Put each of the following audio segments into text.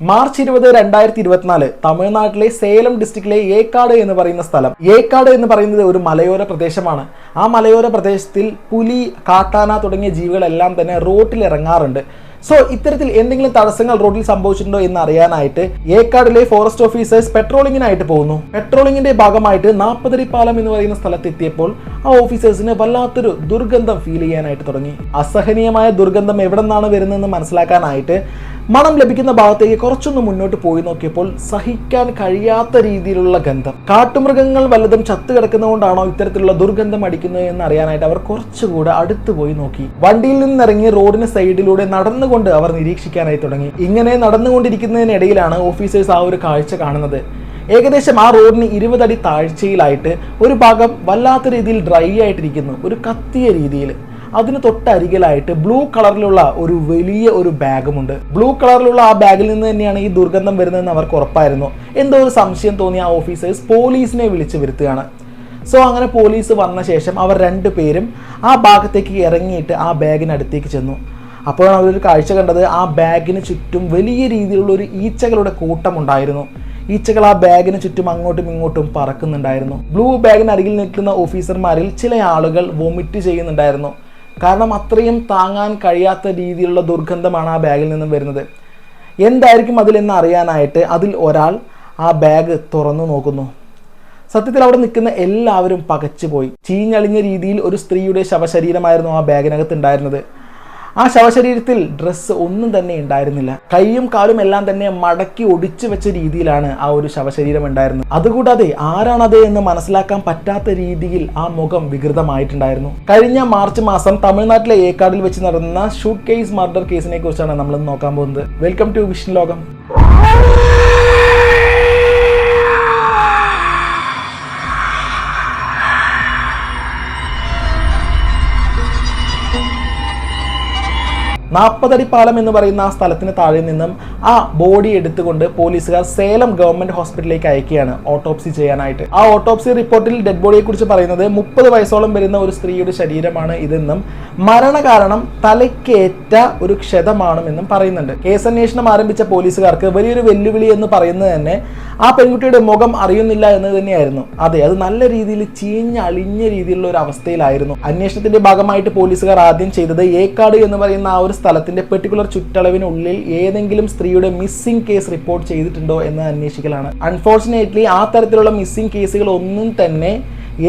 March ഇരുപത് രണ്ടായിരത്തി ഇരുപത്തിനാല് തമിഴ്നാട്ടിലെ സേലം ഡിസ്ട്രിക്റ്റിലെ ഏക്കാട് എന്ന് പറയുന്ന സ്ഥലം. ഏക്കാട് എന്ന് പറയുന്നത് ഒരു മലയോര പ്രദേശമാണ്. ആ മലയോര പ്രദേശത്തിൽ പുലി കാട്ടാന തുടങ്ങിയ ജീവികളെല്ലാം തന്നെ റോട്ടിൽ ഇറങ്ങാറുണ്ട്. സോ ഇത്തരത്തിൽ എന്തെങ്കിലും തടസ്സങ്ങൾ റോഡിൽ സംഭവിച്ചിട്ടുണ്ടോ എന്ന് അറിയാനായിട്ട് ഏക്കാടിലെ ഫോറസ്റ്റ് ഓഫീസേഴ്സ് പെട്രോളിങ്ങിനായിട്ട് പോകുന്നു. പെട്രോളിങ്ങിന്റെ ഭാഗമായിട്ട് നാപ്പതിരിപ്പാലം പാലം എന്ന് പറയുന്ന സ്ഥലത്തെത്തിയപ്പോൾ ആ ഓഫീസേഴ്സിന് വല്ലാത്തൊരു ദുർഗന്ധം ഫീൽ ചെയ്യാനായിട്ട് തുടങ്ങി. അസഹനീയമായ ദുർഗന്ധം എവിടെ നിന്നാണ് വരുന്നതെന്ന് മനസ്സിലാക്കാനായിട്ട് മണം ലഭിക്കുന്ന ഭാഗത്തേക്ക് കുറച്ചൊന്ന് മുന്നോട്ട് പോയി നോക്കിയപ്പോൾ സഹിക്കാൻ കഴിയാത്ത രീതിയിലുള്ള ഗന്ധം. കാട്ടുമൃഗങ്ങൾ വല്ലതും ചത്തു കിടക്കുന്നതുകൊണ്ടാണോ ഇത്തരത്തിലുള്ള ദുർഗന്ധം അടിക്കുന്നത് എന്ന് അറിയാനായിട്ട് അവർ കുറച്ചുകൂടെ അടുത്ത് പോയി നോക്കി. വണ്ടിയിൽ നിന്നിറങ്ങി റോഡിന് സൈഡിലൂടെ നടന്നുകൊണ്ട് അവർ നിരീക്ഷിക്കാനായി തുടങ്ങി. ഇങ്ങനെ നടന്നുകൊണ്ടിരിക്കുന്നതിനിടയിലാണ് ഓഫീസേഴ്സ് ആ ഒരു കാഴ്ച കാണുന്നത്. ഏകദേശം ആ റോഡിന് ഇരുപതടി താഴ്ചയിലായിട്ട് ഒരു ഭാഗം വല്ലാത്ത രീതിയിൽ ഡ്രൈ ആയിട്ടിരിക്കുന്നു. ഒരു കത്തിയ രീതിയിൽ. അതിന് തൊട്ടരികിലായിട്ട് ബ്ലൂ കളറിലുള്ള ഒരു വലിയ ഒരു ബാഗുമുണ്ട്. ബ്ലൂ കളറിലുള്ള ആ ബാഗിൽ നിന്ന് തന്നെയാണ് ഈ ദുർഗന്ധം വരുന്നതെന്ന് അവർക്ക് ഉറപ്പായിരുന്നു. എന്തോ ഒരു സംശയം തോന്നിയ ആ ഓഫീസേഴ്സ് പോലീസിനെ വിളിച്ചു വരുത്തുകയാണ്. സോ അങ്ങനെ പോലീസ് വന്ന ശേഷം അവർ രണ്ടു പേരും ആ ഭാഗത്തേക്ക് ഇറങ്ങിയിട്ട് ആ ബാഗിനടുത്തേക്ക് ചെന്നു. അപ്പോഴാണ് അവരൊരു കാഴ്ച കണ്ടത്. ആ ബാഗിന് ചുറ്റും വലിയ രീതിയിലുള്ള ഒരു ഈച്ചകളുടെ കൂട്ടം ഉണ്ടായിരുന്നു ഈച്ചകൾ ആ ബാഗിന് ചുറ്റും അങ്ങോട്ടും ഇങ്ങോട്ടും പറക്കുന്നുണ്ടായിരുന്നു. ബ്ലൂ ബാഗിന് അരികിൽ നിൽക്കുന്ന ഓഫീസർമാരിൽ ചില ആളുകൾ വൊമിറ്റ് ചെയ്യുന്നുണ്ടായിരുന്നു. കാരണം അത്രയും താങ്ങാൻ കഴിയാത്ത രീതിയിലുള്ള ദുർഗന്ധമാണ് ആ ബാഗിൽ നിന്നും വരുന്നത്. എന്തായിരിക്കും അതിലെന്ന് അറിയാനായിട്ട് അതിൽ ഒരാൾ ആ ബാഗ് തുറന്നു നോക്കുന്നു. സത്യത്തിൽ അവിടെ നിൽക്കുന്ന എല്ലാവരും പകച്ചുപോയി. ചീഞ്ഞളിഞ്ഞ രീതിയിൽ ഒരു സ്ത്രീയുടെ ശവശരീരമായിരുന്നു ആ ബാഗിനകത്ത് ഉണ്ടായിരുന്നത്. ആ ശവശരീരത്തിൽ ഡ്രസ്സ് ഒന്നും തന്നെ ഉണ്ടായിരുന്നില്ല. കൈയും കാലും എല്ലാം തന്നെ മടക്കി ഒടിച്ചു വെച്ച രീതിയിലാണ് ആ ഒരു ശവശരീരം ഉണ്ടായിരുന്നത്. അതുകൂടാതെ ആരാണത് എന്ന് മനസ്സിലാക്കാൻ പറ്റാത്ത രീതിയിൽ ആ മുഖം വികൃതമായിട്ടുണ്ടായിരുന്നു. കഴിഞ്ഞ മാർച്ച് മാസം തമിഴ്നാട്ടിലെ ഏക്കാടിൽ വെച്ച് നടന്ന ഷൂട്ട് കേസ് മർഡർ കേസിനെ കുറിച്ചാണ് നമ്മൾ നോക്കാൻ പോകുന്നത്. വെൽക്കം ടു വിഷ്ണു ലോകം നാൽപ്പതടി പാലം എന്ന് പറയുന്ന ആ സ്ഥലത്തിന് താഴെ നിന്നും ആ ബോഡി എടുത്തുകൊണ്ട് പോലീസുകാർ സേലം ഗവൺമെന്റ് ഹോസ്പിറ്റലിലേക്ക് അയക്കുകയാണ് ഓട്ടോപ്സി ചെയ്യാനായിട്ട്. ആ ഓട്ടോപ്സി റിപ്പോർട്ടിൽ ഡെഡ് ബോഡിയെ കുറിച്ച് പറയുന്നത് മുപ്പത് വയസ്സോളം വരുന്ന ഒരു സ്ത്രീയുടെ ശരീരമാണ് ഇതെന്നും മരണകാരണം തലയ്ക്കേറ്റ ഒരു ക്ഷതമാണെന്നും പറയുന്നുണ്ട്. കേസന്വേഷണം ആരംഭിച്ച പോലീസുകാർക്ക് വലിയൊരു വെല്ലുവിളി എന്ന് പറയുന്നത് തന്നെ ആ പെൺകുട്ടിയുടെ മുഖം അറിയുന്നില്ല എന്ന് തന്നെയായിരുന്നു. അതെ അത് നല്ല രീതിയിൽ ചീഞ്ഞളിഞ്ഞ രീതിയിലുള്ള ഒരു അവസ്ഥയിലായിരുന്നു. അന്വേഷണത്തിന്റെ ഭാഗമായിട്ട് പോലീസുകാർ ആദ്യം ചെയ്തത് ഏക്കാട് എന്ന് പറയുന്ന ആ ഒരു സ്ഥലത്തിന്റെ പെർട്ടിക്കുലർ ചുറ്റളവിനുള്ളിൽ ഏതെങ്കിലും സ്ത്രീയുടെ മിസ്സിംഗ് കേസ് റിപ്പോർട്ട് ചെയ്തിട്ടുണ്ടോ എന്ന് അന്വേഷിക്കലാണ്. അൺഫോർച്ചുനേറ്റ്ലി ആ തരത്തിലുള്ള മിസ്സിംഗ് കേസുകൾ ഒന്നും തന്നെ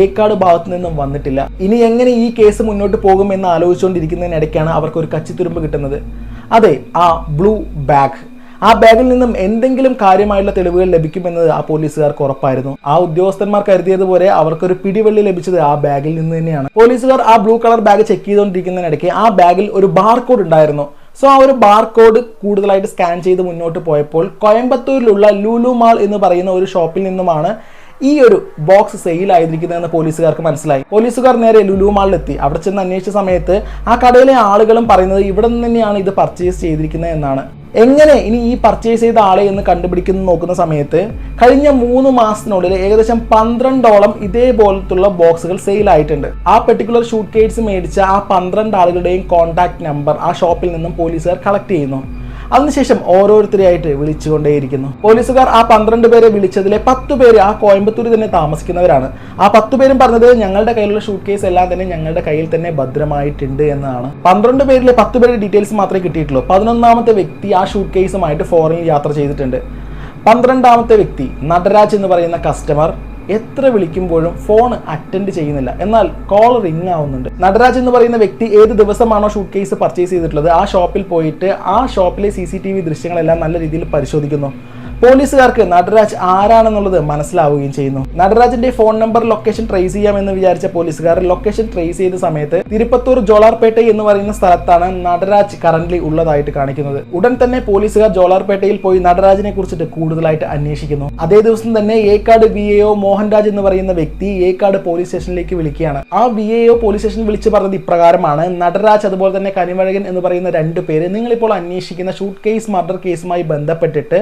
ഏക്കാട് ഭാഗത്തു നിന്നും വന്നിട്ടില്ല. ഇനി എങ്ങനെ ഈ കേസ് മുന്നോട്ട് പോകും എന്ന് ആലോചിച്ചുകൊണ്ടിരിക്കുന്നതിനിടയ്ക്കാണ് അവർക്ക് ഒരു കച്ചിത്തുരുമ്പ് കിട്ടുന്നത്. അതെ ആ ബ്ലൂ ബാഗ് ആ ബാഗിൽ നിന്നും എന്തെങ്കിലും കാര്യമായുള്ള തെളിവുകൾ ലഭിക്കുമെന്നത് ആ പോലീസുകാർക്ക് ഉറപ്പായിരുന്നു. ആ ഉദ്യോഗസ്ഥന്മാർ കരുതിയതുപോലെ അവർക്കൊരു പിടിവള്ളി ലഭിച്ചത് ആ ബാഗിൽ നിന്ന് തന്നെയാണ്. പോലീസുകാർ ആ ബ്ലൂ കളർ ബാഗ് ചെക്ക് ചെയ്തുകൊണ്ടിരിക്കുന്നതിനിടയ്ക്ക് ആ ബാഗിൽ ഒരു ബാർകോഡ് ഉണ്ടായിരുന്നു. സോ ആ ഒരു ബാർകോഡ് കൂടുതലായിട്ട് സ്കാൻ ചെയ്ത് മുന്നോട്ട് പോയപ്പോൾ കോയമ്പത്തൂരിലുള്ള ലൂലു മാൾ എന്ന് പറയുന്ന ഒരു ഷോപ്പിൽ നിന്നുമാണ് ഈ ഒരു ബോക്സ് സെയിൽ ആയിരിക്കുന്നതെന്ന് പോലീസുകാർക്ക് മനസ്സിലായി. പോലീസുകാർ നേരെ ലുലു മാളിലെത്തി അവിടെ ചെന്ന് അന്വേഷിച്ച സമയത്ത് ആ കടയിലെ ആളുകളും പറയുന്നത് ഇവിടെ നിന്ന് തന്നെയാണ് ഇത് പർച്ചേസ് ചെയ്തിരിക്കുന്നത് എന്നാണ്. എങ്ങനെ ഇനി ഈ പർച്ചേസ് ചെയ്ത ആളെ എന്ന് കണ്ടുപിടിക്കുന്ന നോക്കുന്ന സമയത്ത് കഴിഞ്ഞ മൂന്ന് മാസത്തിനുള്ളിൽ ഏകദേശം പന്ത്രണ്ടോളം ഇതേപോലത്തുള്ള ബോക്സുകൾ സെയിൽ ആയിട്ടുണ്ട്. ആ പെർട്ടിക്കുലർ ഷൂട്ട് കേസ് മേടിച്ച ആ പന്ത്രണ്ട് ആളുകളുടെയും കോൺടാക്ട് നമ്പർ ആ ഷോപ്പിൽ നിന്നും പോലീസുകാർ കളക്ട് ചെയ്യുന്നു. അതിനുശേഷം ഓരോരുത്തരെയായിട്ട് വിളിച്ചുകൊണ്ടേയിരിക്കുന്നു. പോലീസുകാർ ആ പന്ത്രണ്ട് പേരെ വിളിച്ചതിലെ പത്ത് പേര് ആ കോയമ്പത്തൂർ തന്നെ താമസിക്കുന്നവരാണ്. ആ പത്ത് പേരും പറഞ്ഞത് ഞങ്ങളുടെ കയ്യിലുള്ള ഷൂട്ട് കേസ് എല്ലാം തന്നെ ഞങ്ങളുടെ കയ്യിൽ തന്നെ ഭദ്രമായിട്ടുണ്ട് എന്നാണ്. പന്ത്രണ്ട് പേരിലെ പത്ത് പേരുടെ ഡീറ്റെയിൽസ് മാത്രമേ കിട്ടിയിട്ടുള്ളൂ. പതിനൊന്നാമത്തെ വ്യക്തി ആ ഷൂട്ട് കേസുമായിട്ട് ഫോറിനിൽ യാത്ര ചെയ്തിട്ടുണ്ട്. പന്ത്രണ്ടാമത്തെ വ്യക്തി നടരാജ് എന്ന് പറയുന്ന കസ്റ്റമർ എത്ര വിളിക്കുമ്പോഴും ഫോൺ അറ്റൻഡ് ചെയ്യുന്നില്ല. എന്നാൽ കോൾ റിംഗ് ആവുന്നുണ്ട്. നടരാജ് എന്ന് പറയുന്ന വ്യക്തി ഏത് ദിവസമാണോ ഷൂട്ട് കേസ് പർച്ചേസ് ചെയ്തിട്ടുള്ളത്? ആ ഷോപ്പിൽ പോയിട്ട് ആ ഷോപ്പിലെ സി ദൃശ്യങ്ങളെല്ലാം നല്ല രീതിയിൽ പരിശോധിക്കുന്നു. പോലീസുകാർക്ക് നടരാജ് ആരാണെന്നുള്ളത് മനസ്സിലാവുകയും ചെയ്യുന്നു. നടരാജിന്റെ ഫോൺ നമ്പർ ലൊക്കേഷൻ ട്രേസ് ചെയ്യാമെന്ന് വിചാരിച്ച പോലീസുകാർ ലൊക്കേഷൻ ട്രേസ് ചെയ്ത സമയത്ത് തിരുപ്പത്തൂർ ജോളാർപേട്ട എന്ന് പറയുന്ന സ്ഥലത്താണ് നടരാജ് കറന്റ്ലി ഉള്ളതായിട്ട് കാണിക്കുന്നത്. ഉടൻ തന്നെ പോലീസുകാർ ജോളാർപേട്ടയിൽ പോയി നടരാജിനെ കുറിച്ചിട്ട് കൂടുതലായിട്ട് അന്വേഷിക്കുന്നു. അതേ ദിവസം തന്നെ ഏക്കാട് വി എ മോഹൻരാജ് എന്ന് പറയുന്ന വ്യക്തി ഏക്കാട് പോലീസ് സ്റ്റേഷനിലേക്ക് വിളിക്കുകയാണ്. ആ വി എ പോലീസ് സ്റ്റേഷൻ വിളിച്ചു പറഞ്ഞത് ഇപ്രകാരമാണ് നടരാജ് അതുപോലെ തന്നെ കനിവഴകൻ എന്ന് പറയുന്ന രണ്ട് പേര് നിങ്ങളിപ്പോൾ അന്വേഷിക്കുന്ന ഷൂട്ട് കേസ് മർഡർ കേസുമായി ബന്ധപ്പെട്ടിട്ട്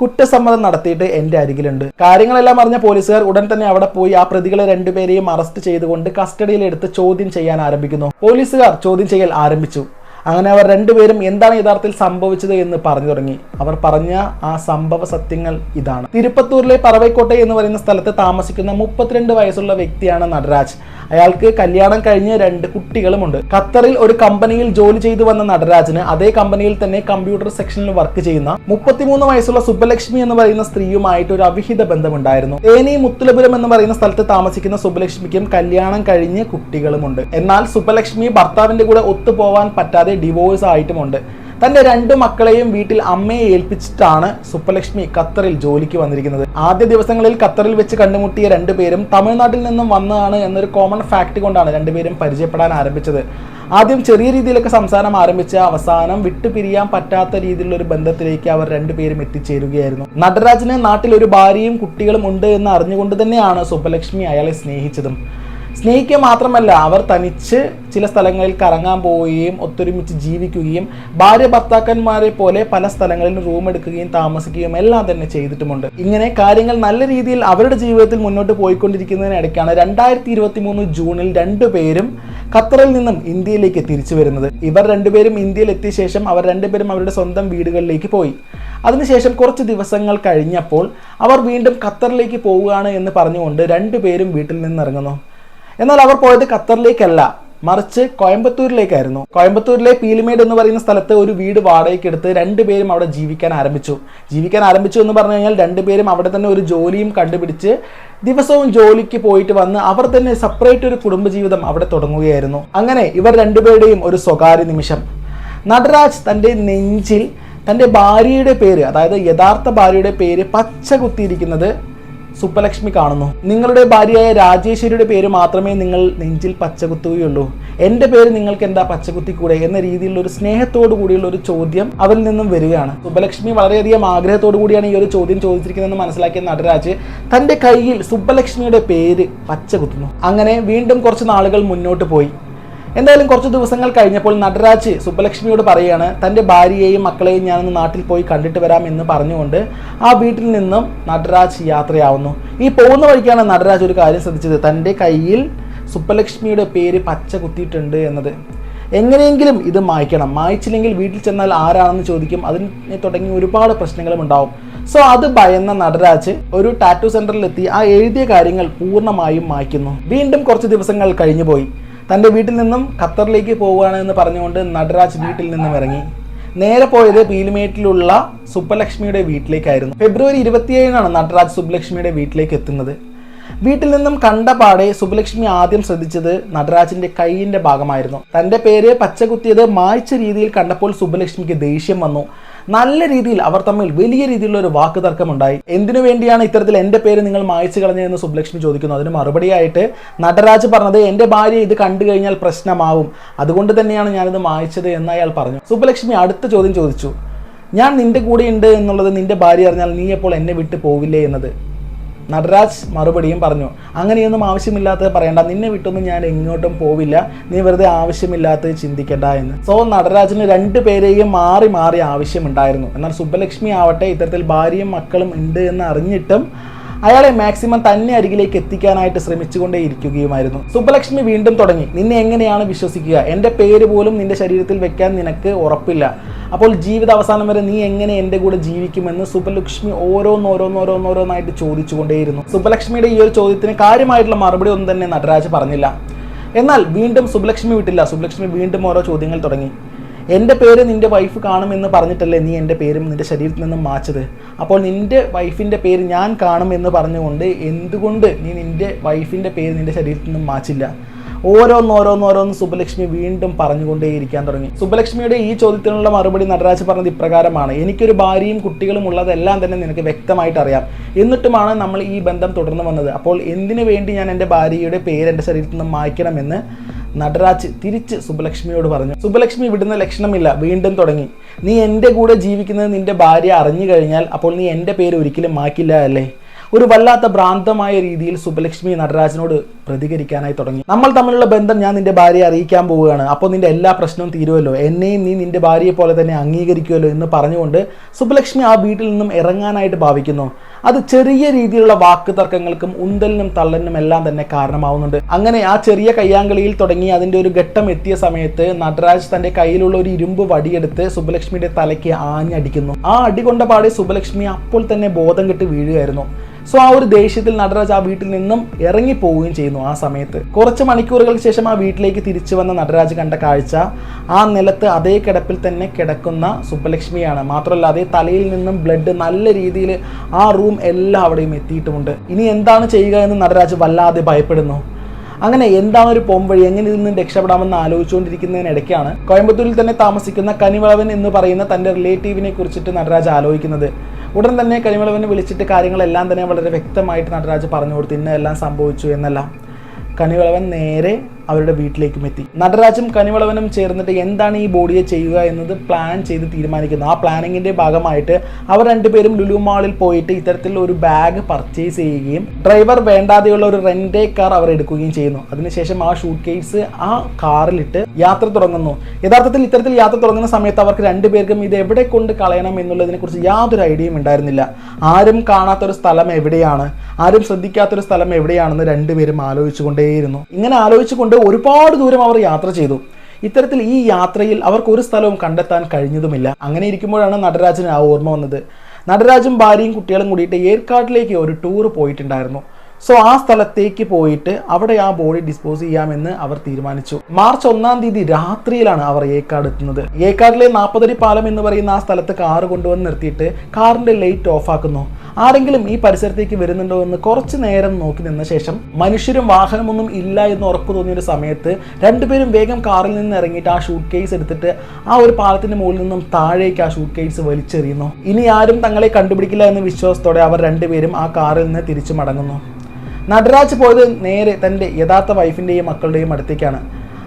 കുറ്റസമ്മതം നടത്തിയിട്ട് എന്റെ അരികിലുണ്ട്. കാര്യങ്ങളെല്ലാം അറിഞ്ഞ പോലീസുകാർ ഉടൻ തന്നെ അവിടെ പോയി ആ പ്രതികളെ രണ്ടുപേരെയും അറസ്റ്റ് ചെയ്തുകൊണ്ട് കസ്റ്റഡിയിലെടുത്ത് ചോദ്യം ചെയ്യാൻ ആരംഭിക്കുന്നു. പോലീസുകാർ ചോദ്യം ചെയ്യൽ ആരംഭിച്ചു. അങ്ങനെ അവർ രണ്ടുപേരും എന്താണ് യഥാർത്ഥത്തിൽ സംഭവിച്ചത് എന്ന് പറഞ്ഞു തുടങ്ങി. അവർ പറഞ്ഞ ആ സംഭവ സത്യങ്ങൾ ഇതാണ്. തിരുപ്പത്തൂരിലെ പറവൈക്കോട്ടെ എന്ന് പറയുന്ന സ്ഥലത്ത് താമസിക്കുന്ന മുപ്പത്തിരണ്ട് വയസ്സുള്ള വ്യക്തിയാണ് നടരാജ്. അയാൾക്ക് കല്യാണം കഴിഞ്ഞ് രണ്ട് കുട്ടികളുമുണ്ട്. ഖത്തറിൽ ഒരു കമ്പനിയിൽ ജോലി ചെയ്തു വന്ന നടരാജന് അതേ കമ്പനിയിൽ തന്നെ കമ്പ്യൂട്ടർ സെക്ഷനിൽ വർക്ക് ചെയ്യുന്ന മുപ്പത്തിമൂന്ന് വയസ്സുള്ള സുബ്ബലക്ഷ്മി എന്ന് പറയുന്ന സ്ത്രീയുമായിട്ട് ഒരു അവിഹിത ബന്ധമുണ്ടായിരുന്നു. തേനി മുത്തുലപുരം എന്ന് പറയുന്ന സ്ഥലത്ത് താമസിക്കുന്ന സുബ്ബലക്ഷ്മിക്കും കല്യാണം കഴിഞ്ഞ് കുട്ടികളുമുണ്ട്. എന്നാൽ സുബ്ബലക്ഷ്മി ഭർത്താവിന്റെ കൂടെ ഒത്തുപോവാൻ പറ്റാതെ ഡിവോഴ്സ് ആയിട്ടുമുണ്ട്. തന്റെ രണ്ട് മക്കളെയും വീട്ടിൽ അമ്മയെ ഏൽപ്പിച്ചിട്ടാണ് സുപ്പലക്ഷ്മി ഖത്തറിൽ ജോലിക്ക് വന്നിരിക്കുന്നത്. ആദ്യ ദിവസങ്ങളിൽ ഖത്തറിൽ വെച്ച് കണ്ടുമുട്ടിയ രണ്ടുപേരും തമിഴ്നാട്ടിൽ നിന്നും വന്നതാണ് എന്നൊരു കോമൺ ഫാക്ട് കൊണ്ടാണ് രണ്ടുപേരും പരിചയപ്പെടാൻ ആരംഭിച്ചത്. ആദ്യം ചെറിയ രീതിയിലൊക്കെ സംസാരം ആരംഭിച്ച അവസാനം വിട്ടുപിരിയാൻ പറ്റാത്ത രീതിയിലുള്ള ഒരു ബന്ധത്തിലേക്ക് അവർ രണ്ടുപേരും എത്തിച്ചേരുകയായിരുന്നു. നടരാജന് നാട്ടിൽ ഒരു ഭാര്യയും കുട്ടികളും ഉണ്ട് എന്ന് അറിഞ്ഞുകൊണ്ട് തന്നെയാണ് സുബ്ബലക്ഷ്മി അയാളെ സ്നേഹിച്ചതും. സ്നേഹിക്കുക മാത്രമല്ല അവർ തനിച്ച് ചില സ്ഥലങ്ങളിൽ കറങ്ങാൻ പോവുകയും ഒത്തൊരുമിച്ച് ജീവിക്കുകയും ഭാര്യ ഭർത്താക്കന്മാരെ പോലെ പല സ്ഥലങ്ങളിൽ റൂം എടുക്കുകയും താമസിക്കുകയും എല്ലാം തന്നെ ചെയ്തിട്ടുമുണ്ട്. ഇങ്ങനെ കാര്യങ്ങൾ നല്ല രീതിയിൽ അവരുടെ ജീവിതത്തിൽ മുന്നോട്ട് പോയിക്കൊണ്ടിരിക്കുന്നതിനിടയ്ക്കാണ് രണ്ടായിരത്തി ഇരുപത്തി മൂന്ന് ജൂണിൽ രണ്ടുപേരും ഖത്തറിൽ നിന്നും ഇന്ത്യയിലേക്ക് തിരിച്ചു വരുന്നത്. ഇവർ രണ്ടുപേരും ഇന്ത്യയിൽ എത്തിയ ശേഷം അവർ രണ്ടുപേരും അവരുടെ സ്വന്തം വീടുകളിലേക്ക് പോയി. അതിനുശേഷം കുറച്ച് ദിവസങ്ങൾ കഴിഞ്ഞപ്പോൾ അവർ വീണ്ടും ഖത്തറിലേക്ക് പോവുകയാണ് എന്ന് പറഞ്ഞുകൊണ്ട് രണ്ടുപേരും വീട്ടിൽ നിന്ന് ഇറങ്ങുന്നു എന്നാൽ അവർ പോയത് ഖത്തറിലേക്കല്ല. മറിച്ച് കോയമ്പത്തൂരിലേക്കായിരുന്നു. കോയമ്പത്തൂരിലെ പീലിമേട് എന്ന് പറയുന്ന സ്ഥലത്ത് ഒരു വീട് വാടകയ്ക്ക് എടുത്ത് രണ്ടുപേരും അവിടെ ജീവിക്കാൻ ആരംഭിച്ചു. ജീവിക്കാൻ ആരംഭിച്ചു എന്ന് പറഞ്ഞു കഴിഞ്ഞാൽ രണ്ടുപേരും അവിടെ തന്നെ ഒരു ജോലിയും കണ്ടുപിടിച്ച് ദിവസവും ജോലിക്ക് പോയിട്ട് വന്ന് അവർ തന്നെ സെപ്പറേറ്റ് ഒരു കുടുംബജീവിതം അവിടെ തുടങ്ങുകയായിരുന്നു. അങ്ങനെ ഇവർ രണ്ടുപേരുടെയും ഒരു സ്വകാര്യ നിമിഷം. നടരാജ് തന്റെ നെഞ്ചിൽ തന്റെ ഭാര്യയുടെ പേര് അതായത് യഥാർത്ഥ ഭാര്യയുടെ പേര് പച്ച കുത്തിയിരിക്കുന്നത് സുപ്പലക്ഷ്മി കാണുന്നു. നിങ്ങളുടെ ഭാര്യയായ രാജേശ്വരിയുടെ പേര് മാത്രമേ നിങ്ങൾ നെഞ്ചിൽ പച്ചകുത്തുകയുള്ളൂ. എന്റെ പേര് നിങ്ങൾക്ക് എന്താ പച്ചകുത്തി കൂടെ എന്ന രീതിയിലുള്ള ഒരു സ്നേഹത്തോടു കൂടിയുള്ള ഒരു ചോദ്യം അവരിൽ നിന്നും വരികയാണ്. സുബ്ബലക്ഷ്മി വളരെയധികം ആഗ്രഹത്തോടു കൂടിയാണ് ഈ ഒരു ചോദ്യം ചോദിച്ചിരിക്കുന്നതെന്ന് മനസ്സിലാക്കിയ നടരാജ് തന്റെ കയ്യിൽ സുബ്ബലക്ഷ്മിയുടെ പേര് പച്ചകുത്തുന്നു. അങ്ങനെ വീണ്ടും കുറച്ച് നാളുകൾ മുന്നോട്ട് പോയി. എന്തായാലും കുറച്ച് ദിവസങ്ങൾ കഴിഞ്ഞപ്പോൾ നടരാജ് സുബ്ബലക്ഷ്മിയോട് പറയുകയാണ് തന്റെ ഭാര്യയെയും മക്കളെയും ഞാനൊന്ന് നാട്ടിൽ പോയി കണ്ടിട്ട് വരാം എന്ന് പറഞ്ഞുകൊണ്ട് ആ വീട്ടിൽ നിന്നും നടരാജ് യാത്രയാവുന്നു. ഈ പോകുന്ന വഴിക്കാണ് നടരാജ് ഒരു കാര്യം ശ്രദ്ധിച്ചത്. തന്റെ കയ്യിൽ സുബ്ബലക്ഷ്മിയുടെ പേര് പച്ച കുത്തിയിട്ടുണ്ട് എന്നത്. എങ്ങനെയെങ്കിലും ഇത് മായ്ക്കണം. മായ്ച്ചില്ലെങ്കിൽ വീട്ടിൽ ചെന്നാൽ ആരാണെന്ന് ചോദിക്കും. അതിനെ തുടങ്ങി ഒരുപാട് പ്രശ്നങ്ങളും ഉണ്ടാവും. സോ അത് ഭയന്ന നടരാജ് ഒരു ടാറ്റു സെന്ററിലെത്തി ആ എഴുതിയ കാര്യങ്ങൾ പൂർണമായും മായ്ക്കുന്നു. വീണ്ടും കുറച്ച് ദിവസങ്ങൾ കഴിഞ്ഞുപോയി. തന്റെ വീട്ടിൽ നിന്നും ഖത്തറിലേക്ക് പോവുകയാണ് എന്ന് പറഞ്ഞുകൊണ്ട് നടരാജ് വീട്ടിൽ നിന്നും ഇറങ്ങി. നേരെ പോയത് പീലിമേട്ടിലുള്ള സുബ്ബലക്ഷ്മിയുടെ വീട്ടിലേക്കായിരുന്നു. ഫെബ്രുവരി ഇരുപത്തിയേഴിനാണ് നടരാജ് സുബ്ബലക്ഷ്മിയുടെ വീട്ടിലേക്ക് എത്തുന്നത്. വീട്ടിൽ നിന്നും കണ്ട പാടെ സുബ്ബലക്ഷ്മി ആദ്യം ശ്രദ്ധിച്ചത് നടരാജിന്റെ കൈയിന്റെ ഭാഗമായിരുന്നു. തന്റെ പേര് പച്ചകുത്തിയത് മായ്ച്ച രീതിയിൽ കണ്ടപ്പോൾ സുബ്ബലക്ഷ്മിക്ക് ദേഷ്യം വന്നു. നല്ല രീതിയിൽ അവർ തമ്മിൽ വലിയ രീതിയിലുള്ള ഒരു വാക്ക് തർക്കമുണ്ടായി എന്തിനു വേണ്ടിയാണ് ഇത്തരത്തിൽ എന്റെ പേര് നിങ്ങൾ മായച്ചു കളഞ്ഞതെന്ന് സുബ്ലക്ഷ്മി ചോദിക്കുന്നു. അതിന് മറുപടിയായിട്ട് നടരാജ് പറഞ്ഞത് എന്റെ ഭാര്യ ഇത് കണ്ടു കഴിഞ്ഞാൽ പ്രശ്നമാവും. അതുകൊണ്ട് തന്നെയാണ് ഞാനിത് മായച്ചത് എന്ന് അയാൾ പറഞ്ഞു. സുബ്ലക്ഷ്മി അടുത്ത ചോദ്യം ചോദിച്ചു. ഞാൻ നിന്റെ കൂടെ ഉണ്ട് എന്നുള്ളത് നിന്റെ ഭാര്യ അറിഞ്ഞാൽ നീ എപ്പോൾ എന്നെ വിട്ടു പോവില്ലേ എന്നത്. നടരാജ് മറുപടിയും പറഞ്ഞു. അങ്ങനെയൊന്നും ആവശ്യമില്ലാത്തത് പറയണ്ട. നിന്നെ വിട്ടൊന്നും ഞാൻ എങ്ങോട്ടും പോവില്ല. നീ വെറുതെ ആവശ്യമില്ലാത്തത് ചിന്തിക്കണ്ട എന്ന്. സോ നടരാജിന് രണ്ടു പേരെയും മാറി മാറി ആവശ്യമുണ്ടായിരുന്നു. എന്നാൽ സുബ്ബലക്ഷ്മി ആവട്ടെ ഇത്തരത്തിൽ ഭാര്യയും മക്കളും ഉണ്ട് എന്ന് അറിഞ്ഞിട്ടും അയാളെ മാക്സിമം തന്നെ അരികിലേക്ക് എത്തിക്കാനായിട്ട് ശ്രമിച്ചുകൊണ്ടേ ഇരിക്കുകയുമായിരുന്നു. സുബ്ബലക്ഷ്മി വീണ്ടും തുടങ്ങി. നിന്നെ എങ്ങനെയാണ് വിശ്വസിക്കുക? എന്റെ പേര് പോലും നിന്റെ ശരീരത്തിൽ വെക്കാൻ നിനക്ക് ഉറപ്പില്ല. അപ്പോൾ ജീവിത അവസാനം വരെ നീ എങ്ങനെ എന്റെ കൂടെ ജീവിക്കുമെന്ന് സുബ്ബലക്ഷ്മി ഓരോന്നോരോന്നോരോന്നോരോന്നായിട്ട് ചോദിച്ചുകൊണ്ടേയിരുന്നു. സുബ്ബലക്ഷ്മിയുടെ ഈ ഒരു ചോദ്യത്തിന് കാര്യമായിട്ടുള്ള മറുപടി ഒന്നും തന്നെ നടരാജ് പറഞ്ഞില്ല. എന്നാൽ വീണ്ടും സുബ്ലക്ഷ്മി വിട്ടില്ല. സുബ്ലക്ഷ്മി വീണ്ടും ഓരോ ചോദ്യങ്ങൾ തുടങ്ങി. എന്റെ പേര് നിന്റെ വൈഫ് കാണുമെന്ന് പറഞ്ഞിട്ടല്ലേ നീ എന്റെ പേരും നിന്റെ ശരീരത്തിൽ നിന്നും മാച്ചത്? അപ്പോൾ നിന്റെ വൈഫിന്റെ പേര് ഞാൻ കാണുമെന്ന് പറഞ്ഞുകൊണ്ട് എന്തുകൊണ്ട് നീ നിന്റെ വൈഫിന്റെ പേര് നിന്റെ ശരീരത്തിൽ നിന്നും മാച്ചില്ല? ഓരോന്നോരോന്നോരോന്ന് സുബലക്ഷ്മി വീണ്ടും പറഞ്ഞുകൊണ്ടേയിരിക്കാൻ തുടങ്ങി. സുബലക്ഷ്മിയുടെ ഈ ചോദ്യത്തിനുള്ള മറുപടി നടരാജ് പറഞ്ഞത് ഇപ്രകാരമാണ്. എനിക്കൊരു ഭാര്യയും കുട്ടികളും ഉള്ളതെല്ലാം തന്നെ നിനക്ക് വ്യക്തമായിട്ട് അറിയാം. എന്നിട്ടുമാണ് നമ്മൾ ഈ ബന്ധം തുടർന്ന് വന്നത്. അപ്പോൾ എന്തിനു വേണ്ടി ഞാൻ എന്റെ ഭാര്യയുടെ പേര് എന്റെ ശരീരത്തിൽ നിന്ന് മായ്ക്കണമെന്ന് നടരാജ് തിരിച്ച് സുബ്ബലക്ഷ്മിയോട് പറഞ്ഞു സുബ്ബലക്ഷ്മി വിടുന്ന ലക്ഷണമില്ല. വീണ്ടും തുടങ്ങി. നീ എന്റെ കൂടെ ജീവിക്കുന്നത് നിന്റെ ഭാര്യ അറിഞ്ഞു കഴിഞ്ഞാൽ അപ്പോൾ നീ എന്റെ പേര് ഒരിക്കലും മാക്കില്ല അല്ലേ? ഒരു വല്ലാത്ത ഭ്രാന്തമായ രീതിയിൽ സുബ്ബലക്ഷ്മി നടരാജിനോട് പ്രതികരിക്കാനായി തുടങ്ങി. നമ്മൾ തമ്മിലുള്ള ബന്ധം ഞാൻ നിന്റെ ഭാര്യയെ അറിയിക്കാൻ പോവുകയാണ്. അപ്പോൾ നിന്റെ എല്ലാ പ്രശ്നവും തീരുമല്ലോ എന്നെയും നീ നിന്റെ ഭാര്യയെ പോലെ തന്നെ അംഗീകരിക്കുമല്ലോ എന്ന് പറഞ്ഞുകൊണ്ട് സുബ്ബലക്ഷ്മി ആ വീട്ടിൽ നിന്നും ഇറങ്ങാനായിട്ട് ഭാവിക്കുന്നു. അത് ചെറിയ രീതിയിലുള്ള വാക്ക് തർക്കങ്ങൾക്കും ഉന്തലിനും തള്ളലിനും എല്ലാം തന്നെ കാരണമാവുന്നുണ്ട്. അങ്ങനെ ആ ചെറിയ കയ്യാങ്കളിയിൽ തുടങ്ങി അതിന്റെ ഒരു ഘട്ടം എത്തിയ സമയത്ത് നടരാജ് തന്റെ കയ്യിലുള്ള ഒരു ഇരുമ്പ് വടിയെടുത്ത് സുബലക്ഷ്മിയുടെ തലയ്ക്ക് ആഞ്ഞടിക്കുന്നു. ആ അടി കൊണ്ട പാടെ സുബലക്ഷ്മി അപ്പോൾ തന്നെ ബോധം കെട്ട് വീഴുകയായിരുന്നു. സോ ആ ഒരു ദേഷ്യത്തിൽ നടരാജ് ആ വീട്ടിൽ നിന്നും ഇറങ്ങി പോവുകയും ചെയ്യുന്നു ആ സമയത്ത്. കുറച്ച് മണിക്കൂറുകൾക്ക് ശേഷം ആ വീട്ടിലേക്ക് തിരിച്ചു വന്ന നടരാജ് കണ്ട കാഴ്ച ആ നിലത്ത് അതേ കിടപ്പിൽ തന്നെ കിടക്കുന്ന സുബലക്ഷ്മിയാണ് മാത്രമല്ല അതേ തലയിൽ നിന്നും ബ്ലഡ് നല്ല രീതിയിൽ ആ റൂം എല്ലാം അവിടെയും എത്തിയിട്ടുമുണ്ട്. ഇനി എന്താണ് ചെയ്യുക എന്ന് നടരാജ് വല്ലാതെ ഭയപ്പെടുന്നു. അങ്ങനെ എന്താണ് ഒരു പോം വഴി എങ്ങനെ ഇതിൽ നിന്ന് രക്ഷപ്പെടാമെന്ന് ആലോചിച്ചുകൊണ്ടിരിക്കുന്നതിനിടയ്ക്കാണ് കോയമ്പത്തൂരിൽ തന്നെ താമസിക്കുന്ന കനിവളവൻ എന്ന് പറയുന്ന തന്റെ റിലേറ്റീവിനെ കുറിച്ചിട്ട് നടരാജ് ആലോചിക്കുന്നത്. ഉടൻ തന്നെ കനിവളവനെ വിളിച്ചിട്ട് കാര്യങ്ങളെല്ലാം തന്നെ വളരെ വ്യക്തമായിട്ട് നടരാജ് പറഞ്ഞു കൊടുത്തു ഇന്നെല്ലാം സംഭവിച്ചു എന്നല്ല. കനിവളവൻ നേരെ അവരുടെ വീട്ടിലേക്കും എത്തി. നടരാജും കനിവളവനും ചേർന്നിട്ട് എന്താണ് ഈ ബോഡിയെ ചെയ്യുക എന്നത് പ്ലാൻ ചെയ്ത് തീരുമാനിക്കുന്നു. ആ പ്ലാനിങ്ങിന്റെ ഭാഗമായിട്ട് അവർ രണ്ടുപേരും ലുലു മാളിൽ പോയിട്ട് ഇത്തരത്തിലുള്ള ഒരു ബാഗ് പർച്ചേസ് ചെയ്യുകയും ഡ്രൈവർ വേണ്ടാതെയുള്ള ഒരു റെന്റേ കാർ അവർ എടുക്കുകയും ചെയ്യുന്നു. അതിനുശേഷം ആ ഷൂട്ട് കേസ് ആ കാറിലിട്ട് യാത്ര തുടങ്ങുന്നു. യഥാർത്ഥത്തിൽ ഇത്തരത്തിൽ യാത്ര തുടങ്ങുന്ന സമയത്ത് അവർക്ക് രണ്ടുപേർക്കും ഇത് എവിടെ കൊണ്ട് കളയണം എന്നുള്ളതിനെ കുറിച്ച് യാതൊരു ഐഡിയയും ഉണ്ടായിരുന്നില്ല. ആരും കാണാത്ത ഒരു സ്ഥലം എവിടെയാണ്? ആരും ശ്രദ്ധിക്കാത്തൊരു സ്ഥലം എവിടെയാണെന്ന് രണ്ടുപേരും ആലോചിച്ചുകൊണ്ടേയിരുന്നു. ഇങ്ങനെ ആലോചിച്ചുകൊണ്ട് ഒരുപാട് ദൂരം അവർ യാത്ര ചെയ്തു. ഇത്തരത്തിൽ ഈ യാത്രയിൽ അവർക്ക് ഒരു സ്ഥലവും കണ്ടെത്താൻ കഴിഞ്ഞതുമില്ല. അങ്ങനെ ഇരിക്കുമ്പോഴാണ് നടരാജന് ആ ഓർമ്മ വന്നത്. നടരാജും ഭാര്യയും കുട്ടികളും കൂടിയിട്ട് ഏർക്കാട്ടിലേക്ക് ഒരു ടൂർ പോയിട്ടുണ്ടായിരുന്നു. സോ ആ സ്ഥലത്തേക്ക് പോയിട്ട് അവിടെ ആ ബോഡി ഡിസ്പോസ് ചെയ്യാമെന്ന് അവർ തീരുമാനിച്ചു. മാർച്ച് ഒന്നാം തീയതി രാത്രിയിലാണ് അവർ ഏക്കാട് എത്തുന്നത്. ഏക്കാടിലെ നാൽപ്പതടി പാലം എന്ന് പറയുന്ന ആ സ്ഥലത്ത് കാറ് കൊണ്ടുവന്ന് നിർത്തിയിട്ട് കാറിന്റെ ലൈറ്റ് ഓഫ് ആക്കുന്നു. ആരെങ്കിലും ഈ പരിസരത്തേക്ക് വരുന്നുണ്ടോ എന്ന് കുറച്ച് നേരം നോക്കി നിന്ന ശേഷം മനുഷ്യരും വാഹനമൊന്നും ഇല്ല എന്ന് ഉറപ്പ് തോന്നിയ ഒരു സമയത്ത് രണ്ടുപേരും വേഗം കാറിൽ നിന്ന് ഇറങ്ങിയിട്ട് ആ ഷൂട്ട് കേസ് എടുത്തിട്ട് ആ ഒരു പാലത്തിന്റെ മുകളിൽ നിന്നും താഴേക്ക് ആ ഷൂട്ട് കേസ് വലിച്ചെറിയുന്നു. ഇനി ആരും തങ്ങളെ കണ്ടുപിടിക്കില്ല എന്ന വിശ്വാസത്തോടെ അവർ രണ്ടുപേരും ആ കാറിൽ നിന്ന് തിരിച്ചു മടങ്ങുന്നു. നടരാജ് പോയത് നേരെ തന്റെ യഥാർത്ഥ വൈഫിന്റെയും മക്കളുടെയും അടുത്തേക്കാണ്.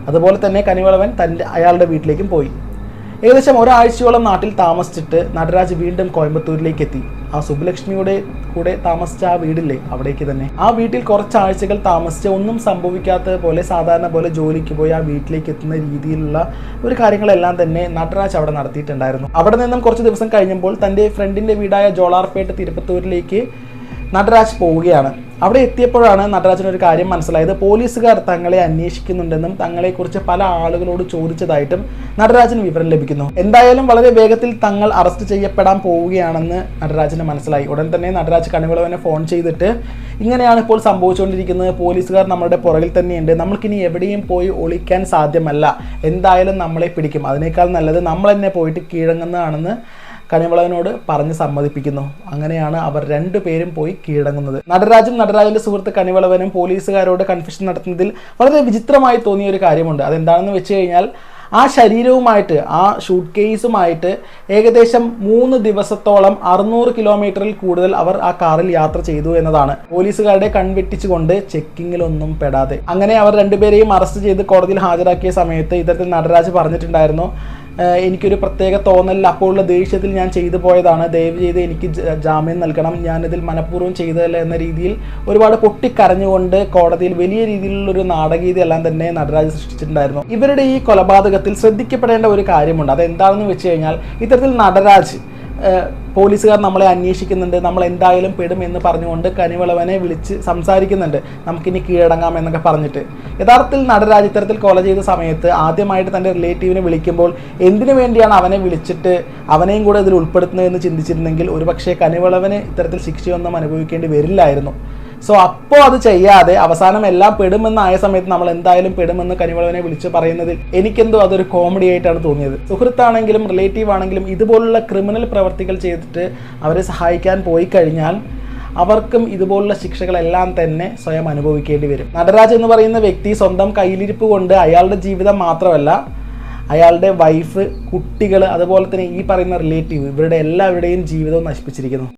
അതുപോലെ തന്നെ കനിവളവൻ തന്റെ അയാളുടെ വീട്ടിലേക്കും പോയി. ഏകദേശം ഒരാഴ്ചയോളം നാട്ടിൽ താമസിച്ചിട്ട് നടരാജ് വീണ്ടും കോയമ്പത്തൂരിലേക്ക് എത്തി ആ സുബലക്ഷ്മിയുടെ കൂടെ താമസിച്ച ആ വീടില്ലേ അവിടേക്ക് തന്നെ. ആ വീട്ടിൽ കുറച്ചാഴ്ചകൾ താമസിച്ച് ഒന്നും സംഭവിക്കാത്ത പോലെ സാധാരണ പോലെ ജോലിക്ക് പോയി ആ വീട്ടിലേക്ക് എത്തുന്ന രീതിയിലുള്ള ഒരു കാര്യങ്ങളെല്ലാം തന്നെ നടരാജ് അവിടെ നടത്തിയിട്ടുണ്ടായിരുന്നു. അവിടെ നിന്നും കുറച്ച് ദിവസം കഴിഞ്ഞപ്പോൾ തന്റെ ഫ്രണ്ടിന്റെ വീടായ ജോളാർപേട്ട് തിരുപ്പത്തൂരിലേക്ക് നടരാജ് പോവുകയാണ്. അവിടെ എത്തിയപ്പോഴാണ് നടരാജന് ഒരു കാര്യം മനസ്സിലായത്. പോലീസുകാർ തങ്ങളെ അന്വേഷിക്കുന്നുണ്ടെന്നും തങ്ങളെക്കുറിച്ച് പല ആളുകളോട് ചോദിച്ചതായിട്ടും നടരാജന് വിവരം ലഭിക്കുന്നു. എന്തായാലും വളരെ വേഗത്തിൽ തങ്ങൾ അറസ്റ്റ് ചെയ്യപ്പെടാൻ പോവുകയാണെന്ന് നടരാജന് മനസ്സിലായി. ഉടൻ തന്നെ നടരാജ് കണിവിളവനെ ഫോൺ ചെയ്തിട്ട് ഇങ്ങനെയാണ് ഇപ്പോൾ സംഭവിച്ചുകൊണ്ടിരിക്കുന്നത്. പോലീസുകാർ നമ്മുടെ പുറകിൽ തന്നെയുണ്ട്. നമ്മൾക്കിനി എവിടെയും പോയി ഒളിക്കാൻ സാധ്യമല്ല. എന്തായാലും നമ്മളെ പിടിക്കും. അതിനേക്കാൾ നല്ലത് നമ്മൾ തന്നെ പോയിട്ട് കീഴങ്ങുന്നതാണെന്ന് കനിവളവനോട് പറഞ്ഞ് സമ്മതിപ്പിക്കുന്നു. അങ്ങനെയാണ് അവർ രണ്ടുപേരും പോയി കീഴടങ്ങുന്നത്. നടരാജും നടരാജന്റെ സുഹൃത്ത് കനിവളവനും പോലീസുകാരോട് കൺഫ്യൂഷൻ നടത്തുന്നതിൽ വളരെ വിചിത്രമായി തോന്നിയ ഒരു കാര്യമുണ്ട്. അതെന്താണെന്ന് വെച്ച് കഴിഞ്ഞാൽ ആ ശരീരവുമായിട്ട് ആ ഷൂട്ട് കേസുമായിട്ട് ഏകദേശം മൂന്ന് ദിവസത്തോളം അറുന്നൂറ് കിലോമീറ്ററിൽ കൂടുതൽ അവർ ആ കാറിൽ യാത്ര ചെയ്തു എന്നതാണ്. പോലീസുകാരുടെ കൺവെട്ടിച്ചുകൊണ്ട് ചെക്കിങ്ങിലൊന്നും പെടാതെ. അങ്ങനെ അവർ രണ്ടുപേരെയും അറസ്റ്റ് ചെയ്ത് കോടതിയിൽ ഹാജരാക്കിയ സമയത്ത് ഇത്തരത്തിൽ നടരാജ് പറഞ്ഞിട്ടുണ്ടായിരുന്നു "ഏഹ് എനിക്കൊരു പ്രത്യേക തോന്നലിൽ അപ്പോഴുള്ള ദേഷ്യത്തിൽ ഞാൻ ചെയ്തു പോയതാണ്. ദയവ് ചെയ്ത് എനിക്ക് ജാമ്യം നൽകണം. ഞാനിതിൽ മനഃപൂർവം ചെയ്തതല്ല എന്ന രീതിയിൽ ഒരുപാട് പൊട്ടിക്കരഞ്ഞുകൊണ്ട് കോടതിയിൽ വലിയ രീതിയിലുള്ള ഒരു നാടകീയത എല്ലാം തന്നെ നടരാജ് സൃഷ്ടിച്ചിട്ടുണ്ടായിരുന്നു. ഇവരുടെ ഈ കൊലപാതകത്തിൽ ശ്രദ്ധിക്കപ്പെടേണ്ട ഒരു കാര്യമുണ്ട്. അതെന്താണെന്ന് വെച്ച് കഴിഞ്ഞാൽ ഇത്തരത്തിൽ നടരാജ് പോലീസുകാർ നമ്മളെ അന്വേഷിക്കുന്നുണ്ട്. നമ്മൾ എന്തായാലും പെടും എന്ന് പറഞ്ഞുകൊണ്ട് കനിവളവനെ വിളിച്ച് സംസാരിക്കുന്നുണ്ട്. നമുക്കിനി കീഴടങ്ങാം എന്നൊക്കെ പറഞ്ഞിട്ട്. യഥാർത്ഥത്തിൽ നടരാജിത്തരത്തിൽ കൊല ചെയ്ത സമയത്ത് ആദ്യമായിട്ട് തന്റെ റിലേറ്റീവിനെ വിളിക്കുമ്പോൾ എന്തിനു വേണ്ടിയാണ് അവനെ വിളിച്ചിട്ട് അവനെയും കൂടെ ഇതിൽ ഉൾപ്പെടുത്തുന്നതെന്ന് ചിന്തിച്ചിരുന്നെങ്കിൽ ഒരുപക്ഷേ കനിവളവന് ഇത്തരത്തിൽ ശിക്ഷയൊന്നും അനുഭവിക്കേണ്ടി വരില്ലായിരുന്നു. സോ അപ്പോൾ അത് ചെയ്യാതെ അവസാനം എല്ലാം പെടുമെന്നായ സമയത്ത് നമ്മൾ എന്തായാലും പെടുമെന്ന് കനിവളവനെ വിളിച്ച് പറയുന്നതിൽ എനിക്കെന്തോ അതൊരു കോമഡി ആയിട്ടാണ് തോന്നിയത്. സുഹൃത്താണെങ്കിലും റിലേറ്റീവ് ആണെങ്കിലും ഇതുപോലുള്ള ക്രിമിനൽ പ്രവർത്തികൾ ചെയ്തിട്ട് അവരെ സഹായിക്കാൻ പോയി കഴിഞ്ഞാൽ അവർക്കും ഇതുപോലുള്ള ശിക്ഷകളെല്ലാം തന്നെ സ്വയം അനുഭവിക്കേണ്ടി വരും. നടരാജ് എന്ന് പറയുന്ന വ്യക്തി സ്വന്തം കയ്യിലിരിപ്പ് കൊണ്ട് അയാളുടെ ജീവിതം മാത്രമല്ല അയാളുടെ വൈഫ് കുട്ടികൾ അതുപോലെ തന്നെ ഈ പറയുന്ന റിലേറ്റീവ് ഇവരുടെ എല്ലാവരുടെയും ജീവിതവും നശിപ്പിച്ചിരിക്കുന്നു.